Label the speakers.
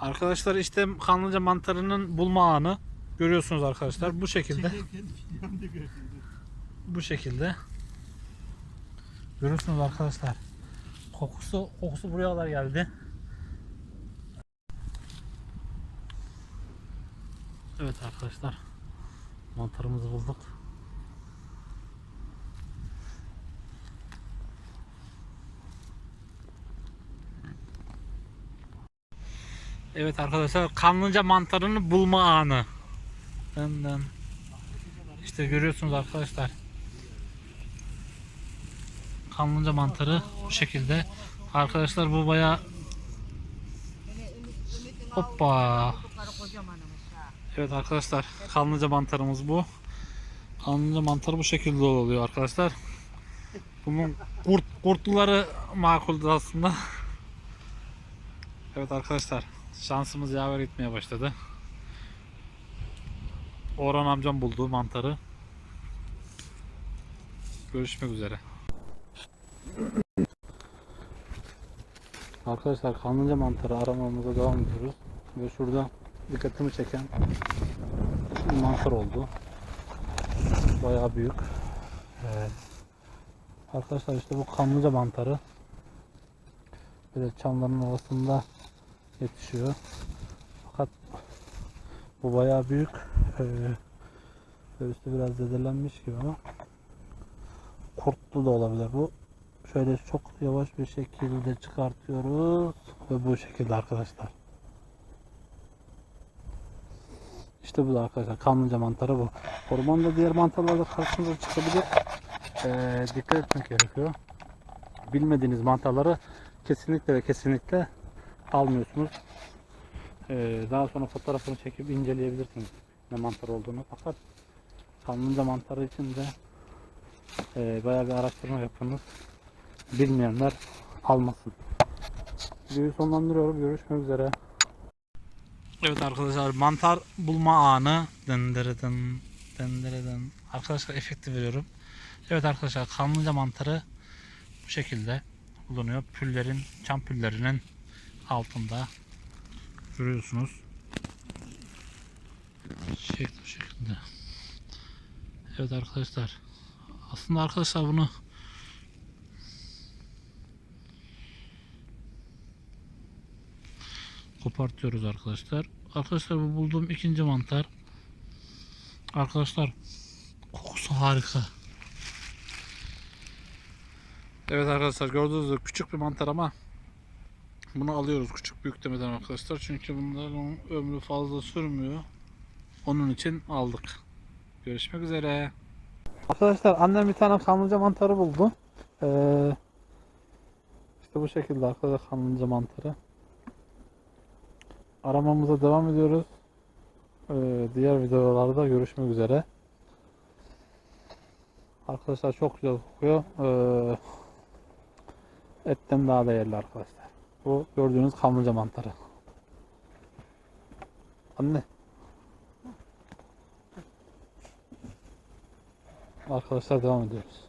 Speaker 1: Arkadaşlar işte kanlıca mantarının bulma anı görüyorsunuz arkadaşlar. Bu şekilde. Bu şekilde. Görüyorsunuz arkadaşlar. Kokusu kokusu buraya kadar geldi. Evet arkadaşlar. Mantarımızı bulduk. Evet arkadaşlar kanlıca mantarını bulma anı. Dın. İşte görüyorsunuz arkadaşlar. Kanlıca mantarı bu şekilde. Arkadaşlar bu baya Hoppa. Evet arkadaşlar kanlıca mantarımız bu. Kanlıca mantarı bu şekilde oluyor arkadaşlar. Bunun kurt kurtluları makuldü aslında. Evet arkadaşlar şansımız yaver gitmeye başladı. Orhan amcam buldu mantarı. Görüşmek üzere. Arkadaşlar kanlıca mantarı aramamıza devam ediyoruz. Ve şurada dikkatimi çeken mantar oldu. Bayağı büyük. Evet. Arkadaşlar işte bu kanlıca mantarı. Böyle çamların arasında yetişiyor. Fakat bu bayağı büyük. Ee, üstü biraz zedelenmiş gibi ama kurtlu da olabilir bu. Şöyle çok yavaş bir şekilde çıkartıyoruz ve bu şekilde arkadaşlar. İşte bu da arkadaşlar kanlıca mantarı bu. Ormanda diğer mantarlar da karşınıza çıkabilir. Ee, dikkat etmek gerekiyor. Bilmediğiniz mantarları kesinlikle ve kesinlikle almıyorsunuz. Ee, daha sonra fotoğrafını çekip inceleyebilirsiniz ne mantar olduğunu. Fakat kanlıca mantarı için de e, bayağı bir araştırma yapınız. Bilmeyenler almasın. Videoyu sonlandırıyorum. Görüşmek üzere. Evet arkadaşlar mantar bulma anı. Dındırıdın, dındırıdın. Arkadaşlar efekti veriyorum. Evet arkadaşlar kanlıca mantarı bu şekilde bulunuyor. Püllerin, çam püllerinin altında görüyorsunuz. Bu şekilde. Evet arkadaşlar. Aslında arkadaşlar bunu kopartıyoruz arkadaşlar. Arkadaşlar bu bulduğum ikinci mantar. Arkadaşlar kokusu harika. Evet arkadaşlar gördüğünüz gibi küçük bir mantar ama bunu alıyoruz küçük büyük demeden arkadaşlar. Çünkü bunların ömrü fazla sürmüyor. Onun için aldık. Görüşmek üzere. Arkadaşlar annem bir tane kanlıca mantarı buldu. Ee, işte bu şekilde arkadaşlar kanlıca mantarı. Aramamıza devam ediyoruz. Ee, diğer videolarda görüşmek üzere. Arkadaşlar çok güzel kokuyor. Ee, etten daha değerli arkadaşlar. Bu gördüğünüz kanlıca mantarı. Anne. Arkadaşlar devam ediyoruz.